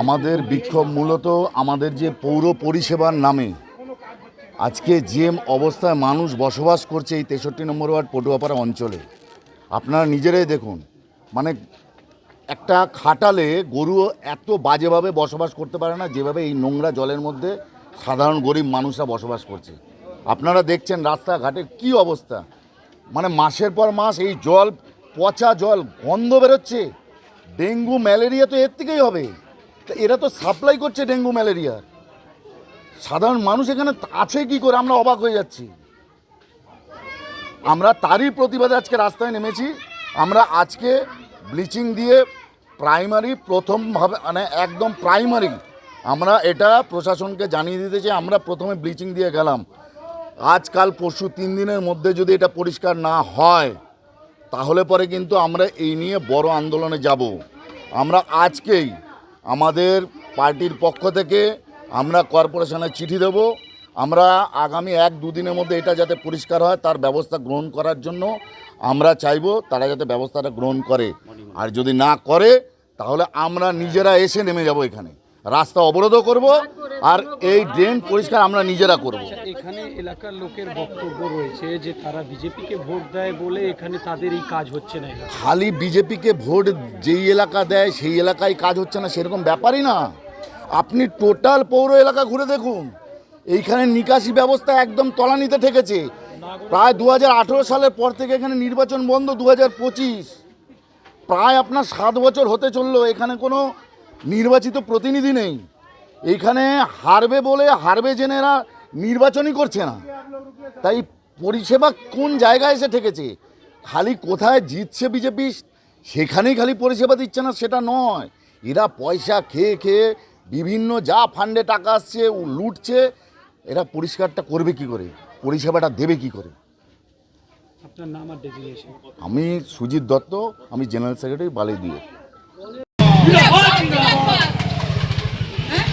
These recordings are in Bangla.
আমাদের বিক্ষোভ মূলত আমাদের যে পৌর পরিষেবার নামে। আজকে যে অবস্থায় মানুষ বসবাস করছে এই তেষট্টি নম্বর ওয়ার্ড পটুয়াপাড়া অঞ্চলে, আপনারা নিজেরাই দেখুন মানে একটা খাটালে গরু এত বাজেভাবে বসবাস করতে পারে না, যেভাবে এই নোংরা জলের মধ্যে সাধারণ গরিব মানুষরা বসবাস করছে। আপনারা দেখছেন রাস্তাঘাটে কি অবস্থা মানে মাসের পর মাস এই জল, পচা জল, গন্ধ বেরোচ্ছে। ডেঙ্গু, ম্যালেরিয়া তো এর থেকেই হবে। এরা তো সাপ্লাই করছে ডেঙ্গু ম্যালেরিয়ার সাধারণ মানুষ এখানে আছে কি করে? আমরা অবাক হয়ে যাচ্ছি। আমরা তারই প্রতিবাদে আজকে রাস্তায় নেমেছি। আমরা আজকে ব্লিচিং দিয়ে প্রাইমারি প্রথমভাবে মানে একদম প্রাইমারি, আমরা এটা প্রশাসনকে জানিয়ে দিতে চাই। আমরা প্রথমে ব্লিচিং দিয়ে গেলাম। আজকাল পরশু তিন দিনের মধ্যে যদি এটা পরিষ্কার না হয়, তাহলে পরে কিন্তু আমরা এই নিয়ে বড় আন্দোলনে যাব। আমরা আজকেই আমাদের পার্টির পক্ষ থেকে আমরা কর্পোরেশনে চিঠি দেব। আমরা আগামী এক দুদিনের মধ্যে এটা যাতে পরিষ্কার হয়, তার ব্যবস্থা গ্রহণ করার জন্য আমরা চাইব তারা যাতে ব্যবস্থাটা গ্রহণ করে। আর যদি না করে, তাহলে আমরা নিজেরা এসে নেমে যাব এখানে। রাস্তা অবরোধও করব আর এই ড্রেন পরিষ্কার আমরা নিজেরা করব। এখানে এলাকার লোকের বক্তব্য রয়েছে যে তারা বিজেপিকে ভোট দেয় বলে এখানে তাদের এই কাজ হচ্ছে না খালি বিজেপিকে ভোট যেই এলাকা দেয় সেই এলাকায় কাজ হচ্ছে না সেরকম ব্যাপারই না। আপনি টোটাল পৌর এলাকা ঘুরে দেখুন এইখানে নিকাশি ব্যবস্থা একদম তলানিতে ঠেকেছে। প্রায় দু হাজার আঠারো সালের পর থেকে এখানে নির্বাচন বন্ধ দু হাজার পঁচিশ। প্রায় আপনার সাত বছর হতে চলল এখানে কোনো নির্বাচিত প্রতিনিধি নেই। এইখানে হারবে বলে হারবে জেনেরা নির্বাচনই করছে না। তাই পরিষেবা কোন জায়গায় এসে ঠেকেছে? খালি কোথায় জিতছে বিজেপি সেখানেই খালি পরিষেবা দিচ্ছে না সেটা নয়। এরা পয়সা খেয়ে খেয়ে বিভিন্ন যা ফান্ডে টাকা আসছে ও লুটছে এরা পরিষ্কারটা করবে কি করে? পরিষেবাটা দেবে কি করে? আমি সুজিত দত্ত আমি জেনারেল সেক্রেটারি বালি দিয়ে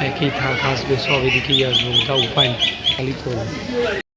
একই থাক আসবে সব এদিকেই আসবে ওটা উপায় নেই খালি করবে